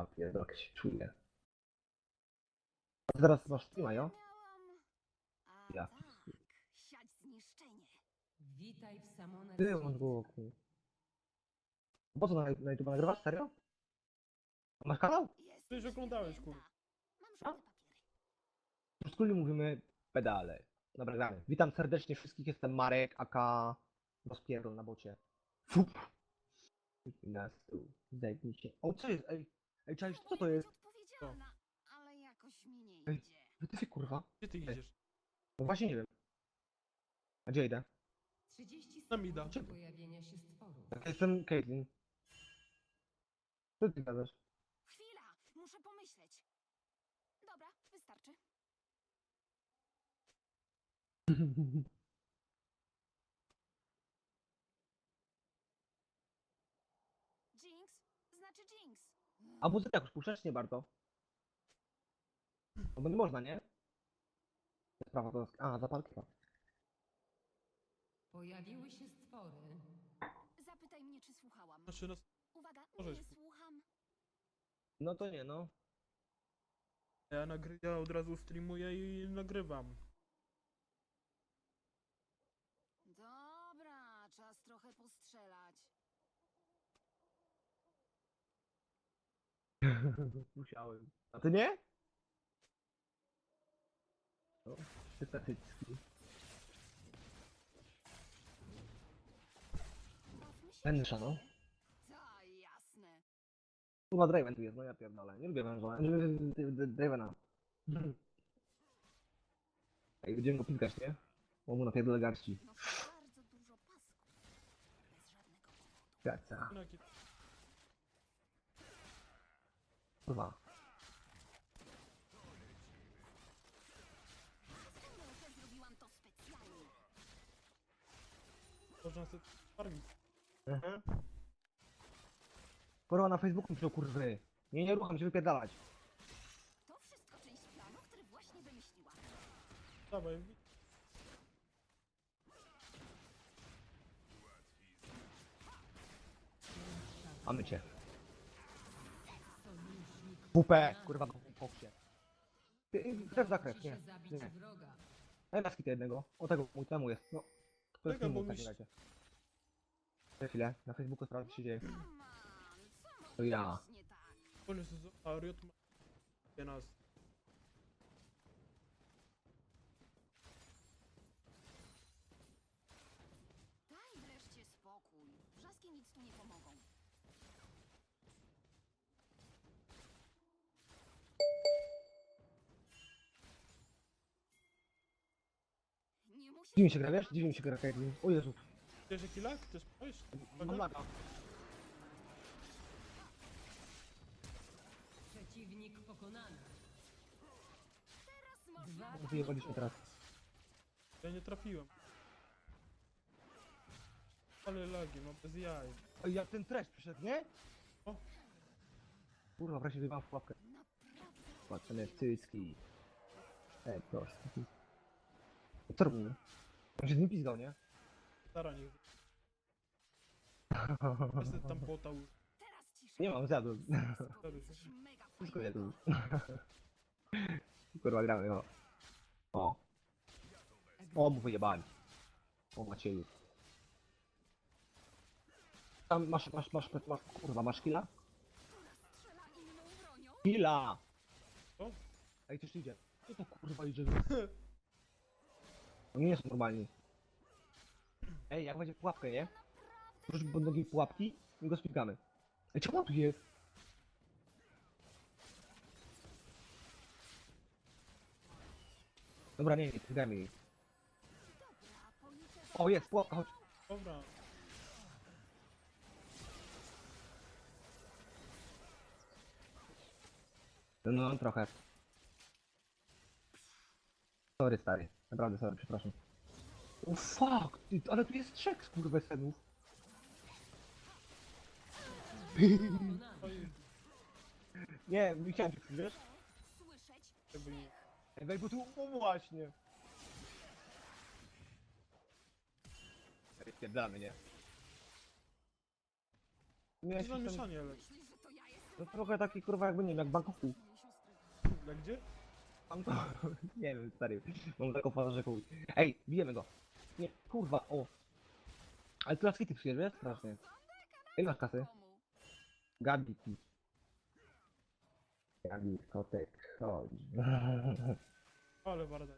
Ja pierdolę, jak się czuję. A ty teraz masz streama, jo? A Ja siać zniszczenie. Witaj w Samonet Ty masz głowę. Po co na, na YouTube nagrywasz? Serio? Masz kanał? Ty już oglądałeś, kur- Mam żółte papiery. W skrócie mówimy pedale. Dobra, gramy. Witam serdecznie wszystkich, jestem Marek, aka rozpierdol na bocie. Fup. Na stół. Zajmij się. O, co jest? Ej, ej, czaisz, co to jest? odpowiedzialna, ale jakoś mi nie Ej. idzie. Wytyfy, kurwa. Gdzie ty idziesz? No właśnie nie wiem. A gdzie idę? 30 Tam ida. sekund do pojawienia się stworu. Ja Jestem Caitlyn. Co ty gadasz? Chwila, muszę pomyśleć. Dobra, wystarczy. Jinx? Znaczy Jinx. A muzykę jakoś puszczać? Nie bardzo. No bo nie można, nie? Sprawa to... A, zapalki. ma. Pojawiły się stwory. Zapytaj mnie, czy słuchałam. Znaczy, no, Uwaga, możesz. nie słucham. No to nie, no. ja, nagry- ja od razu streamuję i nagrywam. Dobra, czas trochę postrzelać. Musiałem. A ty nie? No, sympatycki. Węża, no. Ta, jasne. Kurwa, Draven tu jest, no ja pierdolę. Nie lubię węża. D- Dravena. Ej, będziemy go piskać, nie? Bo mu napierdolę garści. No to bardzo dużo pasków. Bez żadnego powodu. Gaca. No, Specjalnie. Można sobie farmić. Mhm. Kurwa, na Facebooku piszą kurwy. Nie, nie rucham się wypierdalać. To wszystko część planu, który właśnie wymyśliłam. Dawaj, Mamy cię. WP, kurwa, na kopcie. Krew za krew, nie. nie. Daj na skita jednego. O tego mój temu jest. No. To jest Tego, bo mój w takim razie. Za chwilę, na Facebooku sprawdź co się dzieje. To ja. Koniec z Ariot ma 11. Dziwnie się gra, wiesz? Dziwnie się gra, Caitlyn. O Jezu. Wiesz jaki lag? Chcesz spojść? Mam laga. Przeciwnik pokonany. Teraz można... Dwa Wyjebaliśmy teraz. Ja nie trafiłem. Ale lagi, no bez jaj. Oj, jak ten trash przyszedł, nie? O. Kurwa, wreszcie wyjebałem w pułapkę. Patrzę cycki. Ej, proszę. Co robimy? On się z nim pizgał, nie? Stara niech. Niestety tam. Teraz cisza. Nie mam, zjadłem. Mega Wszystko jadłem. Kurwa, gramy, no. O. O, mu wyjebali. O, Macieju. Tam masz, masz, masz, masz, kurwa, masz killa? Strzela inną bronią? Killa! Co? Ej, coś tu idzie. Co to kurwa idzie? Oni nie są normalni. Ej, jak będzie pułapkę, nie? Rzuć pod nogi pułapki i go spikamy. Ej, czemu on tu jest? Dobra, nie, nie, policzę... O, jest, pułapka, chodź. Dobra. No, no, trochę. Sorry, stary. Naprawdę, sorry, przepraszam. O, fuck! Ty, ale tu jest trzech. Oj, Nie, nie chciałem cię wiesz? Słyszeć? jakby nie. Ej, bo tu, o właśnie. Spierdamy, nie? Nie, To się tam- zamieszanie, ale... To trochę taki kurwa jakby nie wiem, jak siostry. Na gdzie? Bangkok. nie wiem, stary. Mam taką fazę, że chuj. Ej, bijemy go. Nie, kurwa, o. Ale tu laskity przyjeżdża, wiesz? Strasznie. Ile masz kasy? Gabi ci. Gabi, kotek, chodź. Ale warda.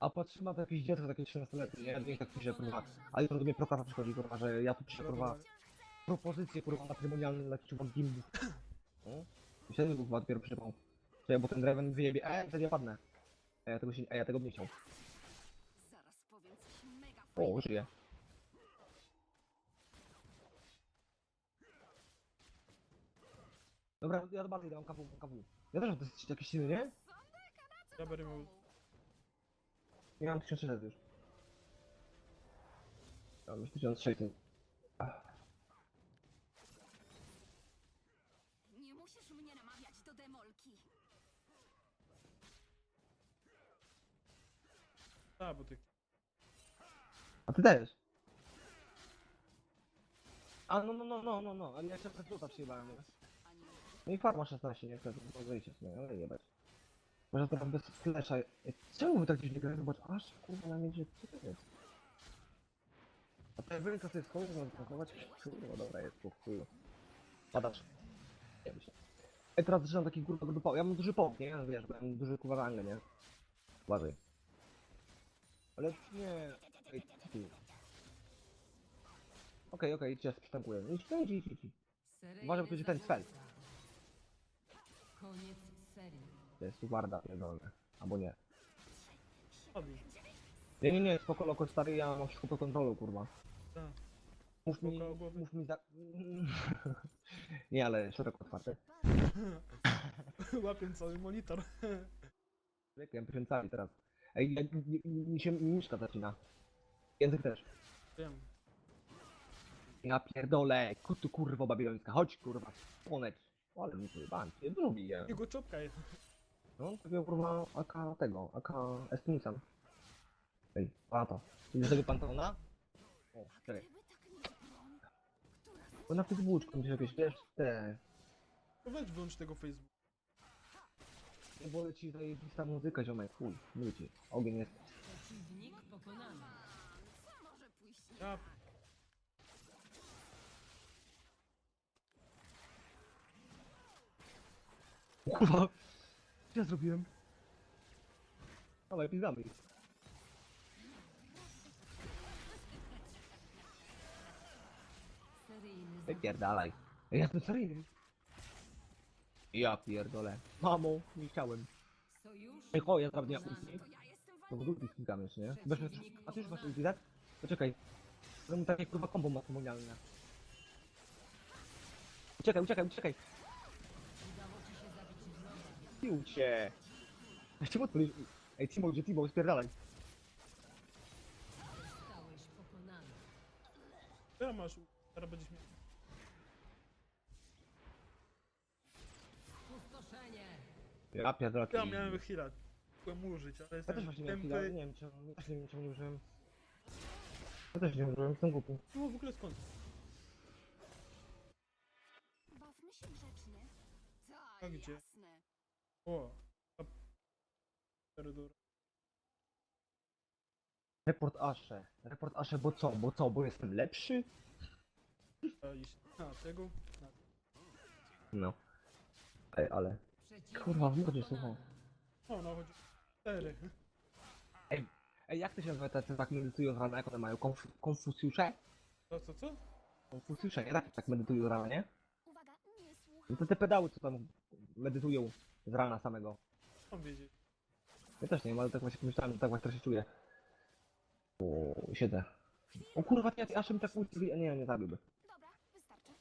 A patrz, ma to jakieś dziecko takie 13-letnie, nie? Ja do nich tak piszę, kurwa. A jutro do mnie prokata przychodzi, kurwa, że ja tu piszę, kurwa, propozycje, kurwa, matrymonialne dla ciuchów gimbów. No? I wtedy był chyba dopiero przypał. Czekaj, bo ten Draven wyjebie, e, wtedy ja padnę. A ja tego się, a ja tego bym nie chciał. Zaraz powiem coś mega O, żyje. Dobra, ja do bardziej dam kawu, kawu. Ja też mam dosyć jakieś silny, nie? Ja będę miał... Ja mam 1600 już. Ja mam 1600. Nie musisz mnie namawiać do demolki. A, bo ty... A ty też. A no no no no no no, ale ja jeszcze prezulta przyjebałem, nie? No i farma 16, nie? Wtedy to wyjście w sumie, ale jebać. Może teraz bez flesza. Ej, Czemu wy tak dziwnie gracie? Zobacz, aż kurwa na międzie, co to jest? A to jak wynika sobie schodzić, żeby pracować? Kurwa, dobra, jest po chuju. Padasz. Nie wiem się. Ej, teraz zaczynam taki kurwa gruby pał. Ja mam duży pałk, nie? Wiesz, bo ja mam duży kurwa węgle, nie? Uważaj. Ale nie... Ej, ty. Okej, okej, idźcie, przystępuję. Idź, idź, idź, idź. Seryjny Uważaj, bo to będzie ten spell. Koniec serii. To jest tu warda pierdolne. Albo nie. Padł. Nie, nie, nie, spoko, loko stary, ja mam wszystko pod kontrolą, kurwa. Tak. Mów mi, Spoko, głowy. mów mi za... nie, ale szeroko otwarte. Łapię cały monitor. Wiem, tysiącami teraz. Ej, ja, mi, mi się miszka zacina. Język też. Wiem. Ja pierdolę, kutu kurwo babilońska, chodź kurwa, słonecz. Ale mi nie drugi je. Jego czopka jest. No, takiego kurwa AK tego, AK Estinisan. Ej, a to. Idziesz tego pantona? O, czekaj. gdyby tak nie broń, która Bo na Facebooku gdzieś jakieś, wiesz, te... To weź wyłącz tego Facebook. Bo ci zajebista muzyka, ziomek, chuj, ci. Ogień jest. Przeciwnik pokonany. co może pójść kurwa! Co ja zrobiłem? Ale pizgamy ich. Seryjny. Wypierdalaj. Ja jestem seryjny. Ja pierdolę. Mamo, nie chciałem. Ej, chodź, ja sprawdzę ulti. to w ulti ścigamy jeszcze, nie? Weź, a ty już masz ulti, tak? Poczekaj. Zrobimy takie kurwa kombo matrymonialne. Uciekaj, uciekaj, uciekaj! Pił cię! Ja cię odpalisz. Ej, Timo, gdzie Timo, spierdalaj. Ja masz... Teraz będziesz miał... Ja pierdolę. Ja miałem heal'a. Mogłem użyć, ale Ja jestem też właśnie miałem chwilę, nie wiem czemu, ja też nie wiem czemu nie użyłem. Ja też nie użyłem, jestem głupi. No w ogóle skąd? Bawmy się grzecznie. A Tak, gdzie? jasne. O. a-. Report Ashe. Report Ashe, bo co? Bo co? Bo jestem lepszy? A iść na tego. No. Ej, ale... Kurwa, w mordzie słuchał. O, no chodzi. Cztery. Ej, jak to się nazywa te tak medytują rano, jak one mają? Konf konfucjusze? Co, co, co? Konfucjusze, nie? Tak, tak medytują rano, nie? Uwaga, nie słuchaj. No to te pedały, co tam medytują z rana samego. Mam wiedzieć. Ja też nie wiem, ale tak właśnie pomyślałem, że tak właśnie się czuję. O, siedzę. O kurwa, ja aż mi tak ulti... Nie, nie zabiłby. Dobra, wystarczy.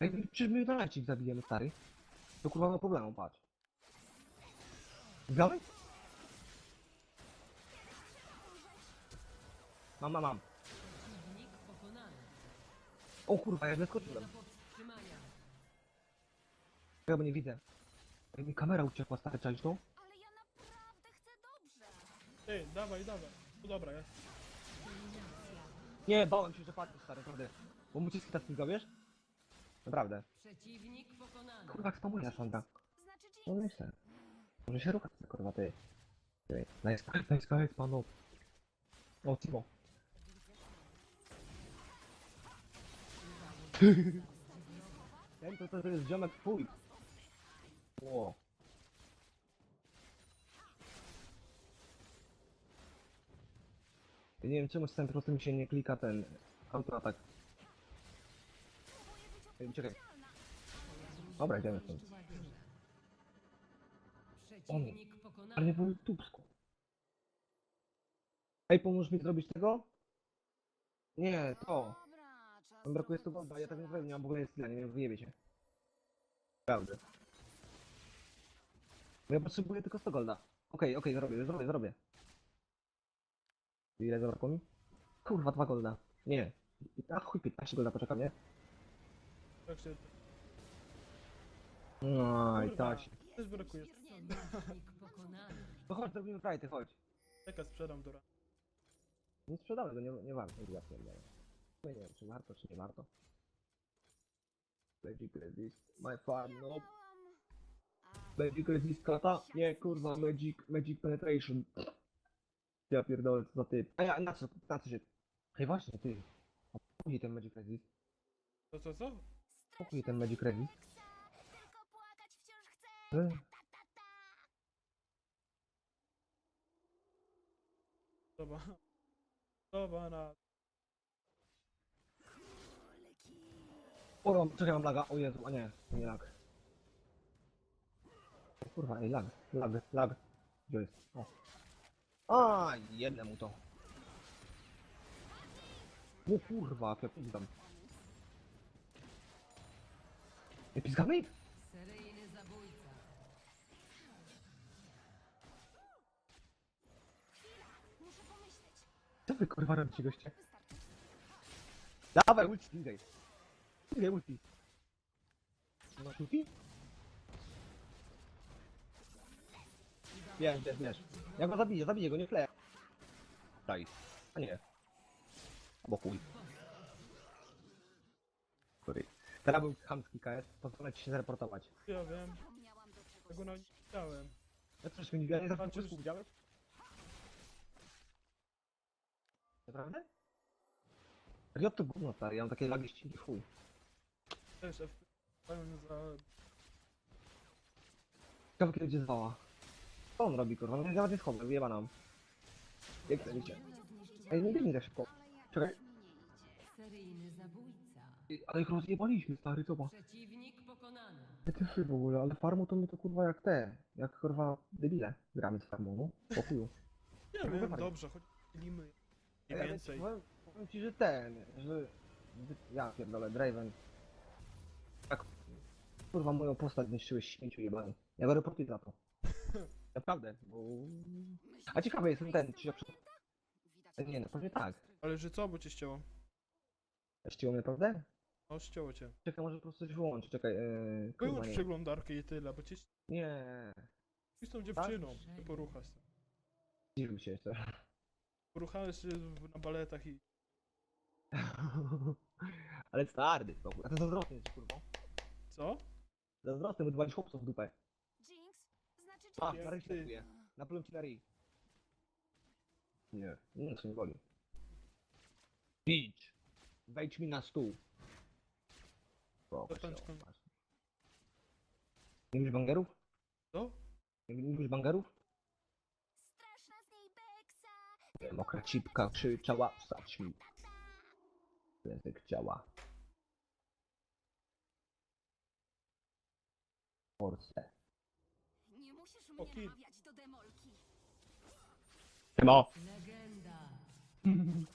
Ej, przecież my na lajcik zabijemy, stary. To kurwa ma problemu, patrz. Zgadaj? Mam, mam, mam. Przeciwnik pokonany. O kurwa, ja źle skoczyłem. Do powstrzymania. Ja go nie widzę. Ej, mi kamera uciekła, stary, czaisz to? Ale ja naprawdę chcę dobrze. Ej, dawaj, dawaj. No dobra, ja. Nie, bałem się, że padnie, stary, naprawdę. Bo mu ciski tak miga, wiesz? Naprawdę. Przeciwnik pokonany. Kurwa, jak spamuje Sandra. Znaczy No Jinx. myślę. Może się rucha, kurwa, ty. Ty, Nice, nice, nice, panu. O, Timo. Ten to, to, jest ziomek twój. Ło. Ja nie wiem czemu z tym mi się nie klika ten autoatak. Ej, Czekaj, dobra, idziemy stąd. Przeciwnik Ale pokonany. nie było tubsku. Ej, pomóż mi zrobić tego? Nie, to. Dobra, czas Mi brakuje 100 trochę golda, ja tak nie powiem, nie mam w ogóle skilla, nie wiem, wyjebie się. Prawda. Bo ja potrzebuję tylko 100 golda. Okej, okej, zrobię, zrobię, zrobię. Ile zabrakło mi? Kurwa, 2 golda. Nie. A chuj, 15 golda, poczekam, nie? Tak się... No i tak się. Też brakuje. Przeciwnik pokonany. No chodź, zrobimy frajty, chodź. Czeka, sprzedam do Nie sprzedamy go, nie, nie warto, ja pierdolę. No nie wiem, czy warto, czy nie warto. Magic Resist, my farm, no. Magic Resist kata? Nie, kurwa, Magic, Magic Penetration. Ja pierdolę, co za typ. A ja, na co, na co się... Hej, właśnie, ty. A Pokój ten Magic Resist. Co, co, co? Pokój ten chcę. E, Dobra. Dobra, na... O, mam- czekaj, mam laga, o Jezu, a nie, to nie lag. O kurwa, ej, lag, lag, lag. Gdzie jest? O. A, jedne mu to. O kurwa, jak ja pizgam. Pizgamy? Seryjny zabójca. Co wy kurwa robicie goście? Dawaj, ulti, pingaj. Pingaj ulti. Nie masz ulti? Wiesz, wiesz, wiesz. Ja go zabiję, zabiję go, nie kleję. Daj. A nie. Bo chuj. Sorry. Teraz był chamski KS, pozwolę ci się zreportować. Ja wiem, tego nawet nie chciałem. Ja też mi ja nie zawsze wszystko widziałeś? Naprawdę? Ja to gówno stary, ja mam takie lagi ścinki chuj. Też F... Powiem za... Ciekawe kiedy będzie zwała. Co on robi kurwa? No nie schodzę, wyjeba nam. Jak to wiecie? Ej, nie biegnij tak szybko. Czekaj. nie. Seryjny Ale ich rozjebaliśmy stary, co ma? Przeciwnik pokonany. Ja ty w ogóle, ale farmu to my to kurwa jak te. Jak kurwa debile. Gramy z farmą, no. Po chuju. Nie Próbuję wiem, dobrze, choć limy. Nie ale więcej. Powiem, powiem ci, że ten, że... Ja pierdolę, Draven. Tak, kurwa moją postać zniszczyłeś śmieciu jebany. Ja go reportuję za to. Naprawdę, bo... A ciekawy jestem ten, czy ja przy... Widać, Nie, no pewnie tak. Ale że co, bo cię ścięło? Ściło mnie, prawda? O, ścięło cię. Czekaj, może po prostu coś wyłączy, czekaj, yy, kurwa Wyłącz nie. przeglądarkę i tyle, bo cię ści- Nie, z tą dziewczyną. Ty poruchasz się. się jeszcze. Poruchałeś się w- na baletach i... Ale stary, spokój. A to zazdrosny jest, kurwa. Co? Zazdrosny, bo dwalisz chłopców w dupę. Jinx? Znaczy A, Jinx. na ryj się ty. Naplułem ci na ryj. Nie, nie, to nie boli. Idź. Wejdź mi na stół. Masz. Nie lubisz bangerów? Co? Nie lubisz bangerów? Straszna z niej beksa. Nie, Mokra cipka krzyczała, wstać mi. Język ciała. Force. Nie musisz mnie namawiać do demolki. Tymo! Legenda.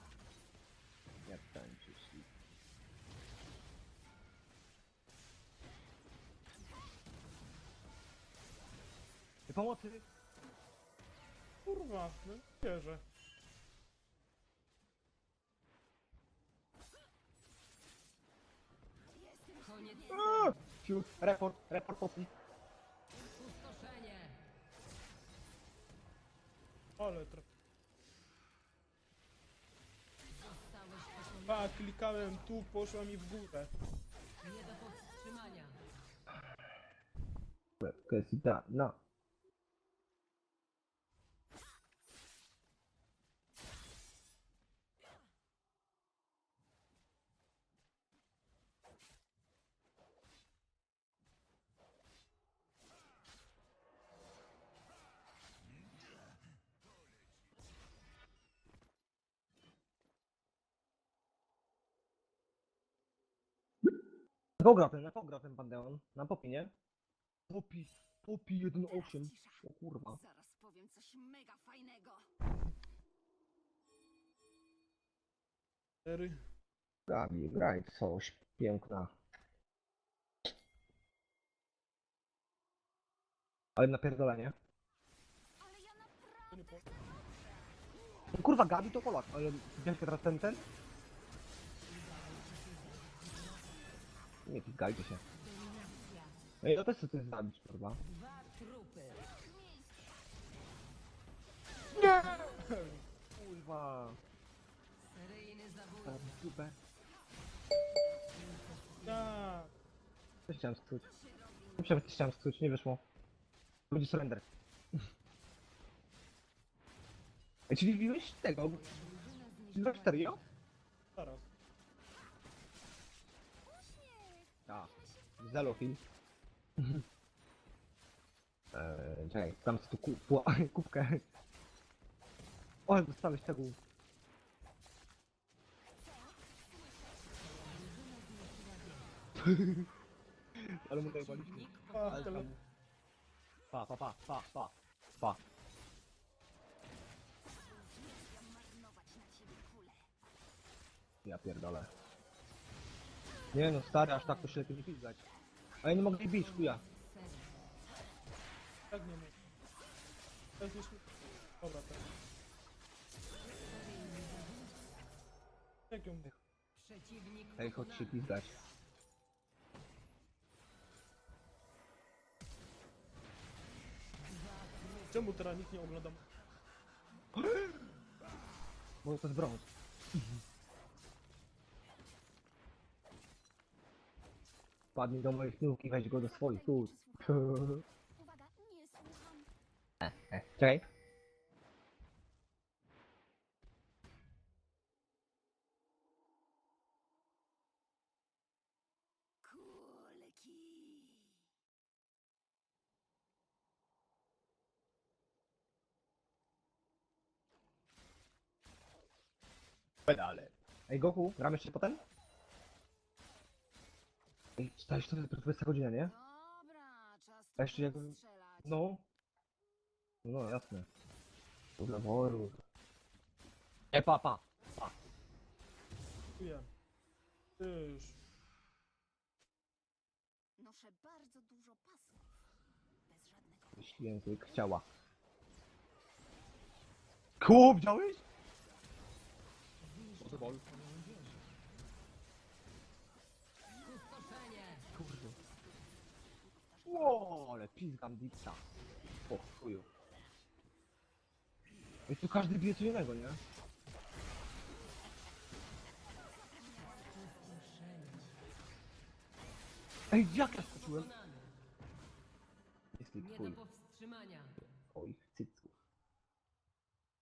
Pomocy! Kurwa, no nie wierzę. Koniec. Fiu, report, report popi. Pustoszenie. Ale. Zostałeś pokonany. A, klikałem tu, poszła mi w górę. Nie do powstrzymania. Kwestia, da, no. Kogo gra ten, na kogo gra ten Pandeon? Na popi, nie? Popi, popi 1.8. O kurwa. Zaraz powiem coś mega fajnego. Cztery. Gabi, graj coś, piękna. Ale napierdolenie. Ale ja naprawdę... No kurwa, Gabi to Polak, ale widziałeś teraz ten, ten? Nie pizgajcie się. Ej, no też chcę coś zabić, kurwa. Trupy. Kurwa. Zabójca. Super. Tak. Coś chciałem skrócić. Myślałem, że coś chciałem skrócić, nie wyszło. Będzie surrender. Ej, czyli wbiłeś tego? Wbiłeś serio? Zaraz. Tak. Zelofil. Eee, czekaj, tam tu ku, pu- kubkę. O, dostałeś tego. Ale mu dojebaliśmy. Nick A, Ale tam... Pa, pa, pa, pa, pa, pa. Ja pierdolę. Nie no, stary, aż tak to się lepiej nie pizgać. A ja nie mogę jej bić, chuja. Tak nie ma. To jest jeszcze... Dobra, tak. Jak ją... Przeciwnik Ej, chodź się pizgać. Czemu teraz nikt nie ogląda? Bo to jest brąz. Padnij do moich nóg i weź go do swoich ust. Uwaga, nie Czekaj. Ej, Goku, gramy jeszcze potem? Ej, czytałeś to jest 20 godzina, nie? Dobra, czas A jeszcze strzelać. No. No, jasne. Dobra, woru. Ej, pa, pa. Dziękuję. Tyż. Noszę bardzo dużo pasów. Bez żadnego... Język chciała. Kło, widziałeś? Pustoszenie. Ło, ale pizgam dipsa. O chuju. I tu każdy bije co innego, nie? Ej, jak ja skoczyłem? Jest ich Nie chuj. do powstrzymania. Oich cycków.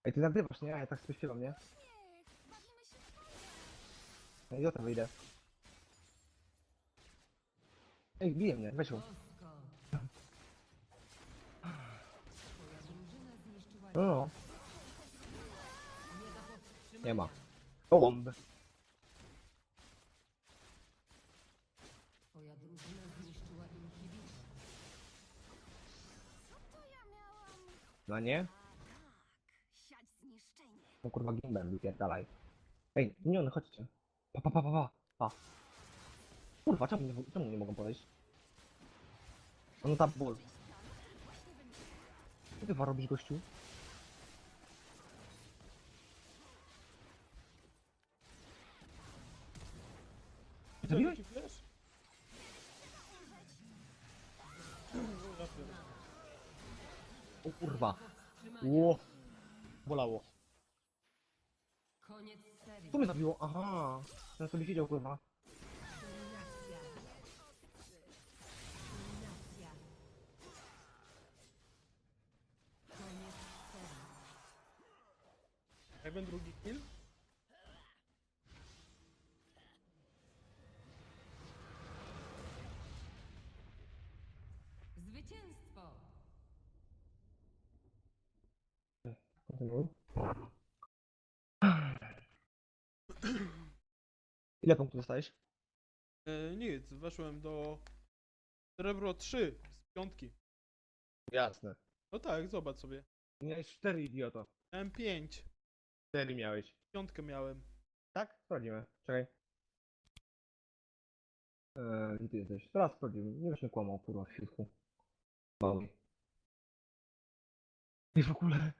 Ej, ty nagrywasz, nie? A ja tak sobie śpiewam, nie? No i wyjdę. Ej, bije mnie, weź ją. Bosko. Twoja drużyna No, no, nie ma. O, bomb. Twoja drużyna zniszczyła inhibitor. Co to ja miałam? No nie? Siać zniszczenie. No kurwa gimbem, wypierdalaj. Ej, miniony, chodźcie. Pa, pa, pa, pa, pa. pa. Kurwa, czemu nie, czemu nie mogą podejść? No tam ból. Co ty robisz, gościu? Zabiłeś? O kurwa. Ło. Bolało. Koniec serii. Co mnie zabiło? Aha. Ja sobie siedział, kurwa. Kontynuuj. Ile punktów dostajesz? E, nic, weszłem do Srebro 3 z piątki. Jasne. No tak, zobacz sobie. Miałeś 4 idioto. Miałem 5, 4 miałeś. piątkę miałem. Tak? Sprawdzimy. Czekaj. Eee, gdzie ty jesteś? Teraz sprawdzimy. Nie będziesz mnie kłamał, kurwa, w środku. Bawi. I w ogóle